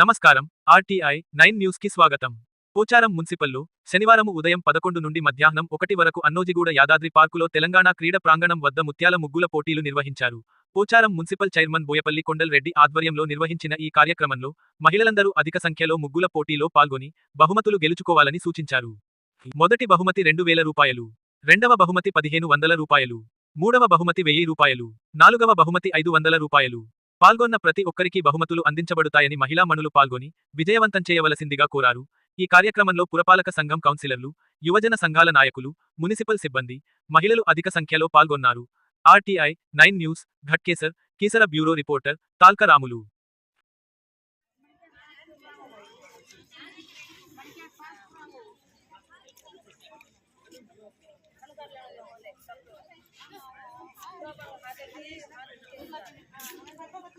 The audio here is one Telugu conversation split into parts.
నమస్కారం. ఆర్టీఐ నైన్ న్యూస్కి స్వాగతం. పోచారం మున్సిపల్లో శనివారం ఉదయం పదకొండు నుండి మధ్యాహ్నం ఒకటి వరకు అన్నోజిగూడ యాదాద్రి పార్కులో తెలంగాణ క్రీడ ప్రాంగణం వద్ద ముత్యాల ముగ్గుల పోటీలు నిర్వహించారు. పోచారం మున్సిపల్ చైర్మన్ బోయపల్లి కొండల్ రెడ్డి ఆధ్వర్యంలో నిర్వహించిన ఈ కార్యక్రమంలో మహిళలందరూ అధిక సంఖ్యలో ముగ్గుల పోటీలో పాల్గొని బహుమతులు గెలుచుకోవాలని సూచించారు. మొదటి బహుమతి రెండు వేల రూపాయలు రెండవ బహుమతి పదిహేను వందల రూపాయలు మూడవ బహుమతి వెయ్యి రూపాయలు నాలుగవ బహుమతి ఐదు వందల రూపాయలు పాల్గొన్న ప్రతి ఒక్కరికి బహుమతులు అందించబడుతాయని మహిళా మణులు పాల్గొని విజయవంతం చేయవలసిందిగా కోరారు. ఈ కార్యక్రమంలో పురపాలక సంఘం కౌన్సిలర్లు యువజన సంఘాల నాయకులు మున్సిపల్ సిబ్బంది మహిళలు అధిక సంఖ్యలో పాల్గొన్నారు. RTI nine news Ghatkesar Keesara bureau reporter Talkaramulu.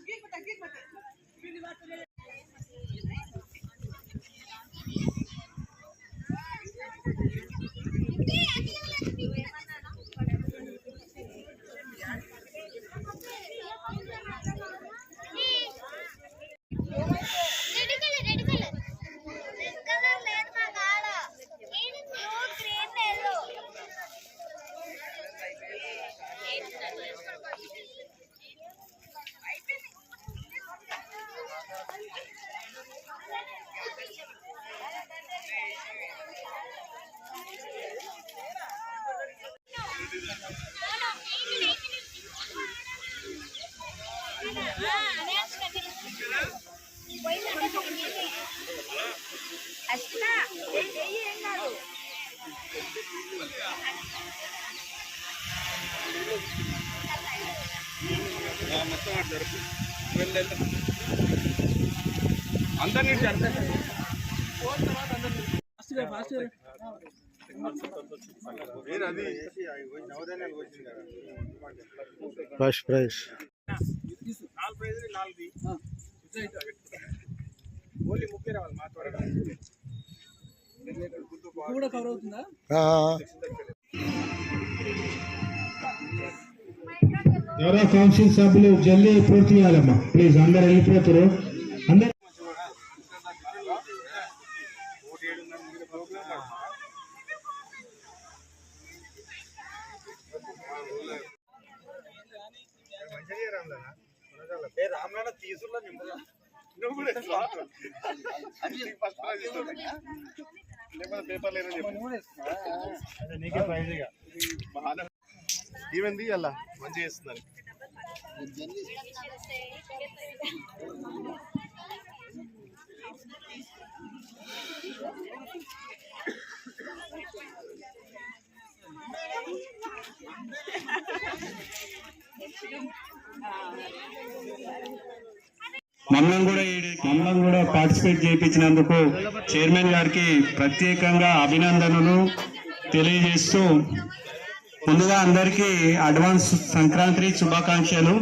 Ramulu రెడ్ అష్ట ఏం కాదు. అందరినీ ఫస్ట్ ప్రైజ్ నాలుగు ప్రైజ్ నాలుగు ఓన్లీ ముగ్గురే రావాలి మా త్వరగా. కూడా కవర్ అవుతుందా? ఎవరో కౌన్సిల్ సభ్యులు జల్దీ పూర్తి చేయాలమ్మా. ప్లీజ్ అందరు వెళ్ళిపోతారు. అందరు తీసుకున్నా నువ్వు కూడా. లేకపోతే పేపర్ లేదని చెప్పు. బాగానే- ఈవెన్ తీయాలా మంచిగా చేస్తున్నారు మమ్మల్ని కూడా మమ్మల్ని కూడా పార్టిసిపేట్ చేయించినందుకు చైర్మన్ గారికి ప్రత్యేకంగా అభినందనలు తెలియజేస్తూ ముందుగా అందరికీ అడ్వాన్స్ సంక్రాంతి శుభాకాంక్షలు.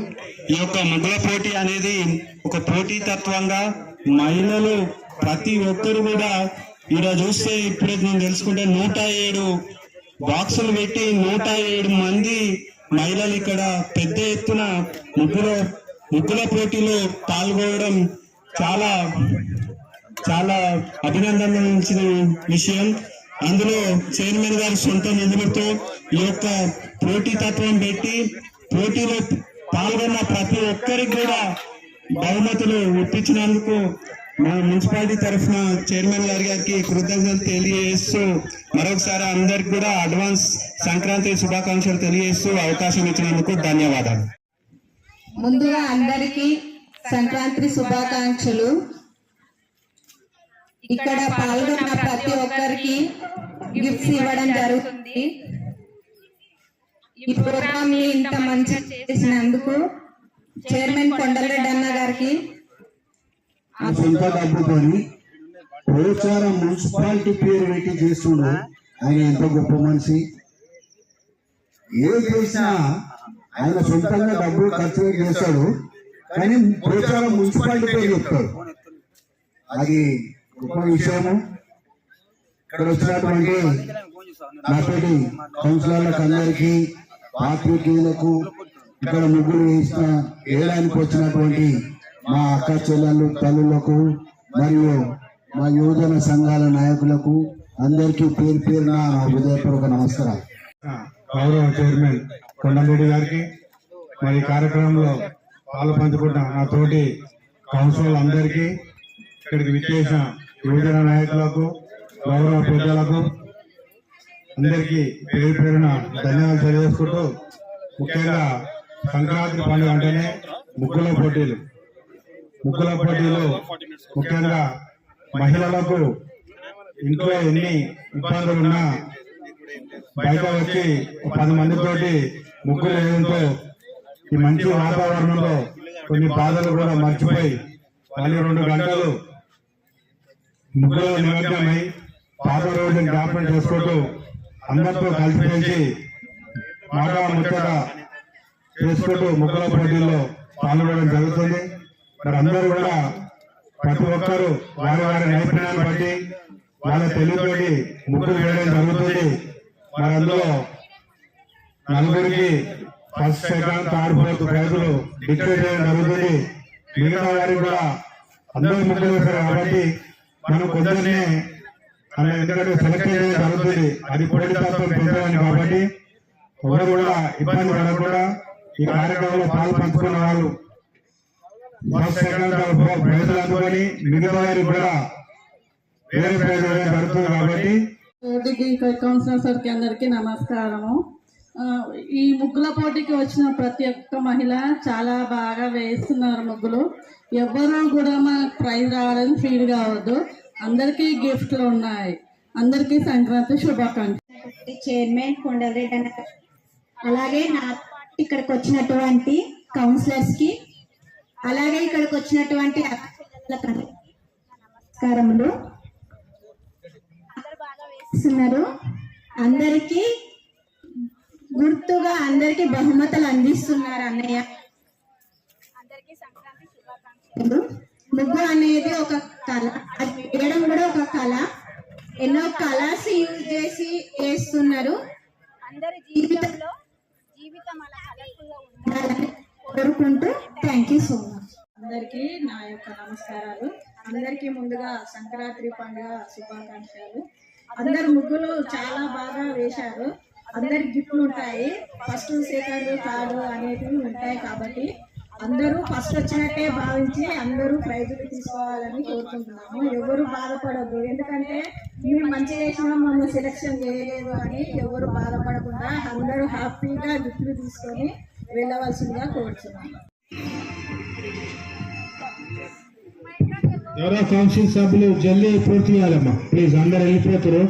ఈ యొక్క ముగ్గుల పోటీ అనేది ఒక పోటీ తత్వంగా మహిళలు ప్రతి ఒక్కరు కూడా ఇక్కడ చూస్తే ఇప్పుడు నేను తెలుసుకుంటే నూట ఏడు బాక్సులు పెట్టి నూట ఏడు మంది మహిళలు ఇక్కడ పెద్ద ఎత్తున ముగ్గులో ముగ్గుల పోటీలో పాల్గొనడం చాలా చాలా అభినందనించిన విషయం. అందులో చైర్మన్ గారి సొంత నిధులతో ఈ యొక్క పోటీ తత్వం పెట్టి పోటీలో పాల్గొన్న ప్రతి ఒక్కరికి కూడా బహుమతులు ఇప్పించినందుకు మా మున్సిపాలిటీ తరఫున చైర్మన్ గారి గారికి కృతజ్ఞతలు తెలియజేస్తూ మరొకసారి అందరికి కూడా అడ్వాన్స్ సంక్రాంతి శుభాకాంక్షలు తెలియజేస్తూ అవకాశం ఇచ్చినందుకు ధన్యవాదాలు. ముందుగా అందరికీ సంక్రాంతి శుభాకాంక్షలు. ఇక్కడ పాల్గొన్న ప్రతి ఒక్కరికి గిఫ్ట్స్ ఇవ్వడం జరుగుతుంది. ఈ ప్రోగ్రామ్ని ఇంత మంచి చేసినందుకు చైర్మన్ కొండలరెడ్డి అన్న గారికి ఆ సొంత డబ్బుతోని ప్రోచారం మున్సిపాలిటీ పేరు పెట్టి చేస్తుండు. ఆయన ఎంతో గొప్ప మనిషి. ఏ చేసినా ఆయన సొంతంగా డబ్బులు ఖర్చు చేస్తాడు కానీ ప్రోచారం మున్సిపాలిటీ పేరు చెప్తాడు. అది గొప్ప విషయము. ఇక్కడ వచ్చినటువంటి నాతోటి కౌన్సిలర్లకు అందరికీ పాత్రికేయులకు ఇక్కడ ముగ్గురు వేసిన వేయడానికి వచ్చినటువంటి మా అక్క చెల్లెళ్ళు తల్లులకు మరియు మా యువజన సంఘాల నాయకులకు అందరికీ పేరు పేరున హృదయపూర్వక నమస్కారం గౌరవ చైర్మన్ కొండరెడ్డి గారికి మరి కార్యక్రమంలో పాలు పంచుకుంటున్న నా తోటి కౌన్సిలర్ అందరికీ ఇక్కడికి విచ్చేసిన యువజన నాయకులకు గౌరవ పెద్దలకు అందరికీ పేరు పేరున ధన్యవాదాలు తెలియజేసుకుంటూ ముఖ్యంగా సంక్రాంతి పండుగ అంటేనే ముగ్గుల పోటీలు. ముగ్గుల పోటీలు ముఖ్యంగా మహిళలకు ఇంట్లో ఎన్ని ఇబ్బందులు ఉన్నా బయట వచ్చి పది మందితోటి ముగ్గులు వేయడంతో ఈ మంచి వాతావరణంలో కొన్ని బాధలు కూడా మర్చిపోయి మళ్ళీ రెండు గంటలు ముగ్గులో నిమగ్నమై పాత రోజులను జ్ఞాపకం చేసుకుంటూ అందరితో కలిసిపోయి మాటా ముచ్చట చేసుకుంటూ ముగ్గుల పోటీల్లో పాల్గొనడం జరుగుతుంది. మరి అందరూ కూడా ప్రతి ఒక్కరూ వారి వారి నైపుణ్యాన్ని బట్టి వాళ్ళ తెలివితోటి ముగ్గులు వేయడం జరుగుతుంది. మరి అందులో నలుగురికి ఫస్ట్ సెకండ్ థర్డ్ ఫోర్త్ ప్రైజులు డిక్లేర్ చేయడం జరుగుతుంది. మిగతా వారికి కూడా అందరూ ముగ్గులు వేశారు కాబట్టి మనం కొందరినే అలా ఎందుకంటే సెలెక్ట్ చేయడం జరుగుతుంది. అది పోటీతత్వం పెంచడానికి కాబట్టి ఎవరు కూడా ఇబ్బంది పడకుండా ఈ కార్యక్రమంలో పాలు పంచుకున్న వాళ్ళు ఫస్ట్ సెకండ్ థర్డ్ ఫోర్త్ ప్రైజులు అందుకొని మిగతా వారికి కూడా వేరే ప్రైజ్ జరుగుతుంది కాబట్టి డిగ్రీ కౌన్సిలర్ సార్కి అందరికీ నమస్కారము. ఈ ముగ్గుల పోటీకి వచ్చిన ప్రతి ఒక్క మహిళ చాలా బాగా వేస్తున్నారు ముగ్గులు. ఎవ్వరూ కూడా మనకు ప్రైజ్ రావడానికి ఫీల్ కావద్దు. అందరికీ గిఫ్ట్లు ఉన్నాయి. అందరికీ సంక్రాంతి శుభాకాంక్షలు. చైర్మన్ కొండలరెడ్డి అన్న అలాగే నా ఇక్కడికి వచ్చినటువంటి కౌన్సిలర్స్కి అలాగే ఇక్కడికి వచ్చినటువంటి అక్కలకు నమస్కారములు. వేస్తున్నారు. అందరికీ గుర్తుగా అందరికీ బహుమతులు అందిస్తున్నారు అన్నయ్య. ముగ్గు అనేది ఒక కళ. అది వేయడం కూడా ఒక కళ. ఎన్నో కలర్స్ యూజ్ చేసి వేస్తున్నారు అందరి జీవితంలో జీవితం అలా కలర్ఫుల్ ఉండాలని కోరుకుంటూ థ్యాంక్ యూ సో మచ్ అందరికీ నా యొక్క నమస్కారాలు. అందరికీ ముందుగా సంక్రాంతి పండుగ శుభాకాంక్షలు. అందరు ముగ్గులు చాలా బాగా వేశారు. అందరి గిఫ్ట్లు ఉంటాయి. ఫస్ట్ సెకండ్ థర్డ్ అనేటివి ఉంటాయి కాబట్టి అందరూ ఫస్ట్ వచ్చినట్టే భావించి అందరూ ప్రైజులు తీసుకోవాలని కోరుకుంటున్నాము. ఎవరు బాధపడద్దు. ఎందుకంటే మేము మంచి చేసినా మమ్మల్ని సెలెక్షన్ చేయలేదు అని ఎవరు బాధపడకుండా అందరూ హ్యాపీగా గిఫ్ట్లు తీసుకొని వెళ్ళవలసిందిగా కోరుతున్నాము గౌరవ కౌన్సిల్ సభ్యులు జల్దీ పూర్తి చేయాలమ్మా. ప్లీజ్ అందరు వెళ్ళిపోతారు